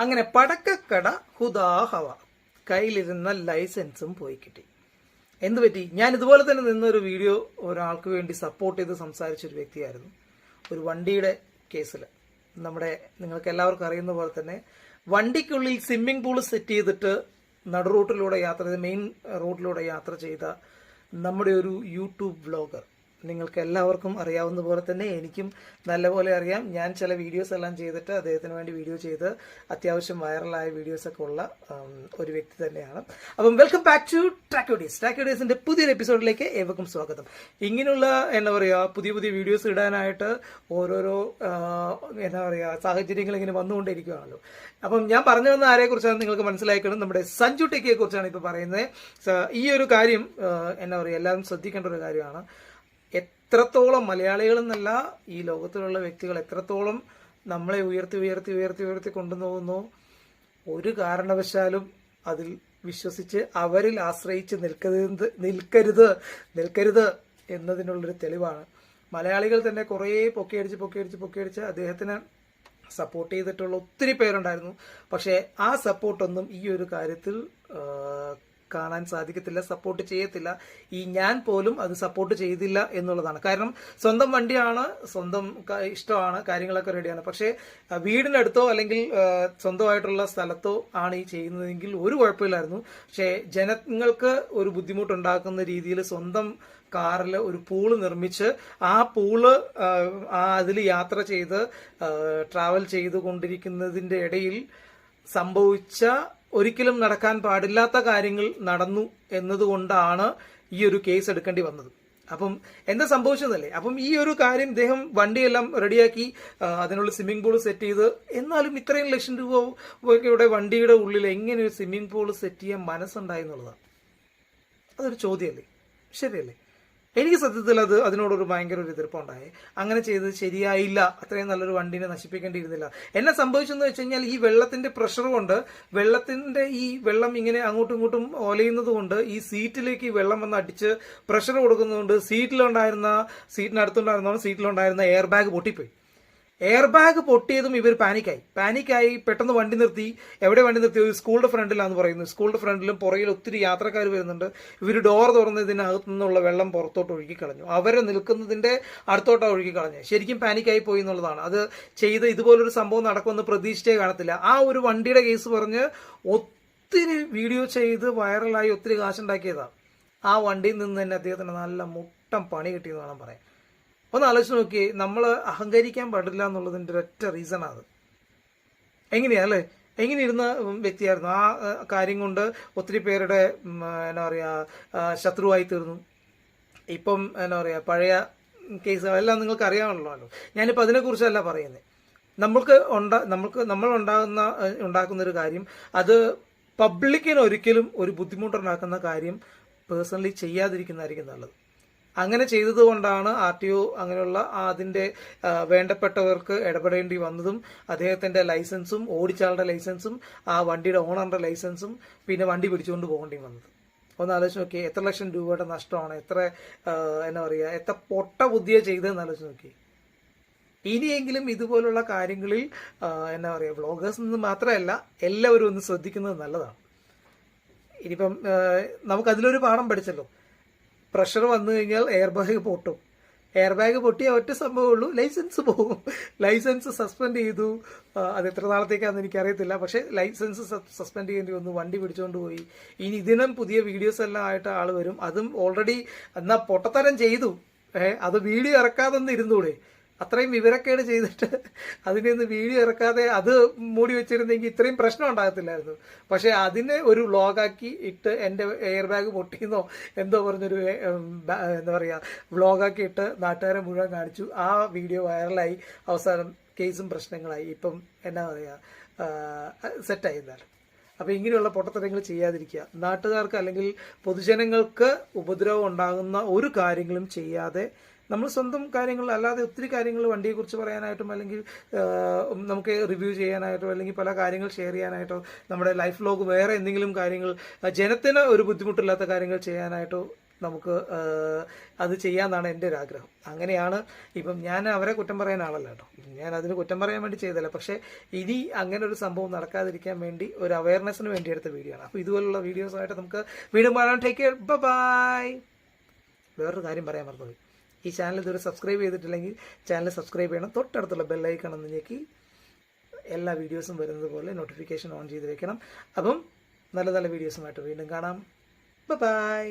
അങ്ങനെ പടക്കക്കട ഹുദാഹവ. കയ്യിലിരുന്ന ലൈസൻസും പോയി കിട്ടി. എന്ത് പറ്റി? ഞാൻ ഇതുപോലെ തന്നെ നിന്നൊരു വീഡിയോ ഒരാൾക്ക് വേണ്ടി സപ്പോർട്ട് ചെയ്ത് സംസാരിച്ച ഒരു വ്യക്തിയായിരുന്നു. ഒരു വണ്ടിയുടെ കേസിൽ നമ്മുടെ നിങ്ങൾക്ക് എല്ലാവർക്കും അറിയുന്ന പോലെ തന്നെ വണ്ടിക്കുള്ളിൽ സ്വിമ്മിംഗ് പൂൾ സെറ്റ് ചെയ്തിട്ട് നടുറൂട്ടിലൂടെ യാത്ര ചെയ്ത് മെയിൻ റൂട്ടിലൂടെ യാത്ര ചെയ്ത നമ്മുടെ ഒരു യൂട്യൂബ് വ്ളോഗർ. നിങ്ങൾക്ക് എല്ലാവർക്കും അറിയാവുന്ന പോലെ തന്നെ എനിക്കും നല്ലപോലെ അറിയാം. ഞാൻ ചില വീഡിയോസ് എല്ലാം ചെയ്തിട്ട് അദ്ദേഹത്തിന് വേണ്ടി വീഡിയോ ചെയ്ത് അത്യാവശ്യം വൈറലായ വീഡിയോസൊക്കെ ഉള്ള ഒരു വ്യക്തി തന്നെയാണ്. അപ്പം വെൽക്കം ബാക്ക് ടു ട്രാക്യോഡീസ് ട്രാക്യോഡീസിന്റെ പുതിയൊരു എപ്പിസോഡിലേക്ക് ഏവർക്കും സ്വാഗതം. ഇങ്ങനെയുള്ള എന്താ പറയുക പുതിയ പുതിയ വീഡിയോസ് ഇടാനായിട്ട് ഓരോരോ എന്താ പറയുക സാഹചര്യങ്ങൾ ഇങ്ങനെ വന്നുകൊണ്ടിരിക്കുകയാണല്ലോ അപ്പം ഞാൻ പറഞ്ഞു വന്ന ആരെ കുറിച്ചാണ് നിങ്ങൾക്ക് മനസ്സിലാക്കണം നമ്മുടെ സഞ്ജു ടെക്കിയെ കുറിച്ചാണ് ഇപ്പോൾ പറയുന്നത്. ഈ ഒരു കാര്യം എന്താ പറയുക എല്ലാവരും ശ്രദ്ധിക്കേണ്ട ഒരു കാര്യമാണ്. എത്രത്തോളം മലയാളികൾ എന്നല്ല ഈ ലോകത്തിലുള്ള വ്യക്തികൾ എത്രത്തോളം നമ്മളെ ഉയർത്തി ഉയർത്തി ഉയർത്തി ഉയർത്തി കൊണ്ടുപോകുന്നു. ഒരു കാരണവശാലും അതിൽ വിശ്വസിച്ച് അവരിൽ ആശ്രയിച്ച് നിൽക്കരുത് നിൽക്കരുത് നിൽക്കരുത് എന്നതിനുള്ളൊരു തെളിവാണ്. മലയാളികൾ തന്നെ കുറേ പൊക്കിയടിച്ച് പൊക്കിയടിച്ച് പൊക്കിയടിച്ച് അദ്ദേഹത്തിന് സപ്പോർട്ട് ചെയ്തിട്ടുള്ള ഒത്തിരി പേരുണ്ടായിരുന്നു. പക്ഷേ ആ സപ്പോർട്ടൊന്നും ഈ ഒരു കാര്യത്തിൽ കാണാൻ സാധിക്കത്തില്ല സപ്പോർട്ട് ചെയ്യത്തില്ല. ഈ ഞാൻ പോലും അത് സപ്പോർട്ട് ചെയ്തില്ല എന്നുള്ളതാണ്. കാരണം സ്വന്തം വണ്ടിയാണ് സ്വന്തം ഇഷ്ടമാണ് കാര്യങ്ങളൊക്കെ റെഡിയാണ് പക്ഷേ വീടിനടുത്തോ അല്ലെങ്കിൽ സ്വന്തമായിട്ടുള്ള സ്ഥലത്തോ ആണ് ഈ ചെയ്യുന്നതെങ്കിൽ ഒരു കുഴപ്പമില്ലായിരുന്നു. പക്ഷേ ജനങ്ങൾക്ക് ഒരു ബുദ്ധിമുട്ടുണ്ടാക്കുന്ന രീതിയിൽ സ്വന്തം കാറിൽ ഒരു പൂൾ നിർമ്മിച്ച് ആ പൂൾ അതിൽ യാത്ര ചെയ്ത് ട്രാവൽ ചെയ്തുകൊണ്ടിരിക്കുന്നതിന്റെ ഇടയിൽ സംഭവിച്ച ഒരിക്കലും നടക്കാൻ പാടില്ലാത്ത കാര്യങ്ങൾ നടന്നു എന്നതുകൊണ്ടാണ് ഈ ഒരു കേസ് എടുക്കേണ്ടി വന്നത്. അപ്പം എന്താ സംഭവിച്ചതല്ലേ? അപ്പം ഈ ഒരു കാര്യം ഇദ്ദേഹം വണ്ടിയെല്ലാം റെഡിയാക്കി അതിനുള്ള സ്വിമ്മിംഗ് പൂൾ സെറ്റ് ചെയ്ത് എന്നാലും ഇത്രയും ലക്ഷം രൂപ ഇവിടെ വണ്ടിയുടെ ഉള്ളിൽ എങ്ങനെ ഒരു സ്വിമ്മിംഗ് പൂൾ സെറ്റ് ചെയ്യാൻ മനസ്സുണ്ടായി എന്നുള്ളതാണ്. അതൊരു ചോദ്യമല്ലേ? ശരിയല്ലേ? എനിക്ക് സത്യത്തിൽ അത് അതിനോടൊരു ഭയങ്കര ഒരു എതിർപ്പുണ്ടായി. അങ്ങനെ ചെയ്തത് ശരിയായില്ല. അത്രയും നല്ലൊരു വണ്ടിനെ നശിപ്പിക്കേണ്ടിയിരുന്നില്ല. എന്നെ സംഭവിച്ചെന്ന് വെച്ച് കഴിഞ്ഞാൽ ഈ വെള്ളത്തിന്റെ പ്രഷർ കൊണ്ട് വെള്ളത്തിന്റെ ഈ വെള്ളം ഇങ്ങനെ അങ്ങോട്ടും ഇങ്ങോട്ടും ഒലയുന്നത് കൊണ്ട് ഈ സീറ്റിലേക്ക് ഈ വെള്ളം വന്ന് അടിച്ച് പ്രഷർ കൊടുക്കുന്നതുകൊണ്ട് സീറ്റിലുണ്ടായിരുന്ന സീറ്റിനടുത്തുണ്ടായിരുന്ന സീറ്റിലുണ്ടായിരുന്ന എയർ ബാഗ് പൊട്ടിപ്പോയി. എയർ ബാഗ് പൊട്ടിയതും ഇവർ പാനിക്കായി. പാനിക്കായി പെട്ടെന്ന് വണ്ടി നിർത്തി. എവിടെ വണ്ടി നിർത്തി? ഒരു സ്കൂളിന്റെ ഫ്രണ്ടിലാന്ന് പറയുന്നു. സ്കൂളിന്റെ ഫ്രണ്ടിലും പുറകിൽ ഒത്തിരി യാത്രക്കാർ വരുന്നുണ്ട്. ഇവർ ഡോർ തുറന്ന് ഇതിനകത്തു നിന്നുള്ള വെള്ളം പുറത്തോട്ട് ഒഴുകി കളഞ്ഞു അവരെ നിൽക്കുന്നതിന്റെ അടുത്തോട്ടാണ് ഒഴുകി കളഞ്ഞത് ശരിക്കും പാനിക്കായി പോയി എന്നുള്ളതാണ്. അത് ചെയ്ത് ഇതുപോലൊരു സംഭവം നടക്കുമെന്ന് പ്രതീക്ഷിച്ചേ കാണത്തില്ല. ആ ഒരു വണ്ടിയുടെ കേസ് പറഞ്ഞ് ഒത്തിരി വീഡിയോ ചെയ്ത് വൈറലായി ഒത്തിരി കാശുണ്ടാക്കിയതാണ് ആ വണ്ടിയിൽ നിന്ന് തന്നെ അദ്ദേഹത്തിന് നല്ല മുട്ടം പണി കിട്ടിയെന്ന് വേണം പറയാൻ. ഒന്ന് ആലോചിച്ച് നോക്കി നമ്മൾ അഹങ്കരിക്കാൻ പാടില്ല എന്നുള്ളതിന്റെ ഒരൊറ്റ റീസണാണ് അത്. എങ്ങനെയാ അല്ലേ? എങ്ങനെ ഇരുന്ന വ്യക്തിയായിരുന്നു? ആ കാര്യം കൊണ്ട് ഒത്തിരി പേരുടെ എന്നാ പറയുക ശത്രുവായി തീർന്നു. ഇപ്പം എന്നാ പറയുക പഴയ കേസുകളെല്ലാം നിങ്ങൾക്ക് അറിയാമല്ലോ. ഞാനിപ്പോൾ അതിനെക്കുറിച്ചല്ല പറയുന്നത് നമ്മൾക്ക് ഉണ്ടാ നമ്മൾക്ക് നമ്മൾ ഉണ്ടാകുന്ന ഉണ്ടാക്കുന്ന ഒരു കാര്യം അത് പബ്ലിക്കിന് ഒരിക്കലും ഒരു ബുദ്ധിമുട്ടുണ്ടാക്കുന്ന കാര്യം പേഴ്സണലി ചെയ്യാതിരിക്കുന്നതായിരിക്കും നല്ലത്. അങ്ങനെ ചെയ്തതുകൊണ്ടാണ് ആർ ടി ഒ അങ്ങനെയുള്ള അതിന്റെ വേണ്ടപ്പെട്ടവർക്ക് ഇടപെടേണ്ടി വന്നതും അദ്ദേഹത്തിന്റെ ലൈസൻസും ഓടിച്ചാളുടെ ലൈസൻസും ആ വണ്ടിയുടെ ഓണറിന്റെ ലൈസൻസും പിന്നെ വണ്ടി പിടിച്ചുകൊണ്ട് പോകേണ്ടി വന്നത്. ഒന്ന് ആലോചിച്ച് നോക്കി എത്ര ലക്ഷം രൂപയുടെ നഷ്ടമാണ് എത്ര എന്താ പറയുക എത്ര പൊട്ട ബുദ്ധിയെ ചെയ്തതെന്ന് ആലോചിച്ച് നോക്കി ഇനിയെങ്കിലും ഇതുപോലുള്ള കാര്യങ്ങളിൽ എന്താ പറയുക വ്ളോഗേഴ്സ് നിന്ന് മാത്രമല്ല എല്ലാവരും ഒന്ന് ശ്രദ്ധിക്കുന്നത് നല്ലതാണ്. ഇനിയിപ്പം നമുക്കതിലൊരു പാഠം പഠിച്ചല്ലോ. പ്രഷർ വന്നു കഴിഞ്ഞാൽ എയർ ബാഗ് പൊട്ടും. എയർ ബാഗ് പൊട്ടിയ ഒറ്റ സംഭവമുള്ളൂ ലൈസൻസ് പോകും. ലൈസൻസ് സസ്പെൻഡ് ചെയ്തു. അത് എത്ര നാളത്തേക്കാണെന്ന് എനിക്കറിയത്തില്ല. പക്ഷേ ലൈസൻസ് സസ്പെൻഡ് ചെയ്യേണ്ടി വന്നു. വണ്ടി പിടിച്ചുകൊണ്ട് പോയി. ഇനി ഇതിനും പുതിയ വീഡിയോസ് എല്ലാം ആയിട്ട് ആൾ വരും. അതും ഓൾറെഡി എന്നാ പൊട്ടത്തരം ചെയ്തു. അത് വീഡിയോ ഇറക്കാതെ ഇരുന്നൂടെ. അത്രയും വിവരക്കേട് ചെയ്തിട്ട് അതിനെ ഒന്ന് വീഡിയോ ഇറക്കാതെ അത് മൂടി വെച്ചിരുന്നെങ്കിൽ ഇത്രയും പ്രശ്നം ഉണ്ടാകത്തില്ലായിരുന്നു. പക്ഷേ അതിനെ ഒരു വ്ളോഗാക്കി ഇട്ട് എന്റെ എയർ ബാഗ് പൊട്ടിയെന്നോ എന്തോ പറഞ്ഞൊരു എന്താ പറയുക വ്ളോഗാക്കി ഇട്ട് നാട്ടുകാരെ മുഴുവൻ കാണിച്ചു. ആ വീഡിയോ വൈറലായി. അവസാനം കേസും പ്രശ്നങ്ങളായി. ഇപ്പം എന്നാ പറയുക സെറ്റായി എന്നാലും. അപ്പോൾ ഇങ്ങനെയുള്ള പൊട്ടത്തരങ്ങൾ ചെയ്യാതിരിക്കുക. നാട്ടുകാർക്ക് അല്ലെങ്കിൽ പൊതുജനങ്ങൾക്ക് ഉപദ്രവം ഉണ്ടാകുന്ന ഒരു കാര്യങ്ങളും ചെയ്യാതെ നമ്മൾ സ്വന്തം കാര്യങ്ങൾ അല്ലാതെ ഒത്തിരി കാര്യങ്ങൾ വണ്ടിയെക്കുറിച്ച് പറയാനായിട്ടും അല്ലെങ്കിൽ നമുക്ക് റിവ്യൂ ചെയ്യാനായിട്ടോ അല്ലെങ്കിൽ പല കാര്യങ്ങൾ ഷെയർ ചെയ്യാനായിട്ടോ നമ്മുടെ ലൈഫ് ലോഗ് വേറെ എന്തെങ്കിലും കാര്യങ്ങൾ ജനത്തിന് ഒരു ബുദ്ധിമുട്ടില്ലാത്ത കാര്യങ്ങൾ ചെയ്യാനായിട്ടോ നമുക്ക് അത് ചെയ്യാന്നാണ് എന്റെ ഒരു ആഗ്രഹം. അങ്ങനെയാണ് ഇപ്പം ഞാൻ അവരെ കുറ്റം പറയാൻ ആളല്ല കേട്ടോ. ഞാൻ അതിന് കുറ്റം പറയാൻ വേണ്ടി ചെയ്തല്ല പക്ഷേ ഇനി അങ്ങനെ ഒരു സംഭവം നടക്കാതിരിക്കാൻ വേണ്ടി ഒരു അവയർനെസ്സിന് വേണ്ടി എടുത്ത വീഡിയോ ആണ്. അപ്പോൾ ഇതുപോലുള്ള വീഡിയോസുമായിട്ട് നമുക്ക് വീണ്ടും കാണാം. ടേക്ക് കെയർ ബൈ വേറൊരു കാര്യം പറയാൻ മറന്നുപോയി. ഈ ചാനൽ ഇതുവരെ സബ്സ്ക്രൈബ് ചെയ്തിട്ടില്ലെങ്കിൽ ചാനൽ സബ്സ്ക്രൈബ് ചെയ്യണം. തൊട്ടടുത്തുള്ള ബെല്ലൈക്കൺ ഒന്ന് ഞെക്കി എല്ലാ വീഡിയോസും വരുന്നത് പോലെ നോട്ടിഫിക്കേഷൻ ഓൺ ചെയ്ത് വെക്കണം. അപ്പം നല്ല നല്ല വീഡിയോസുമായിട്ട് വീണ്ടും കാണാം. ബൈ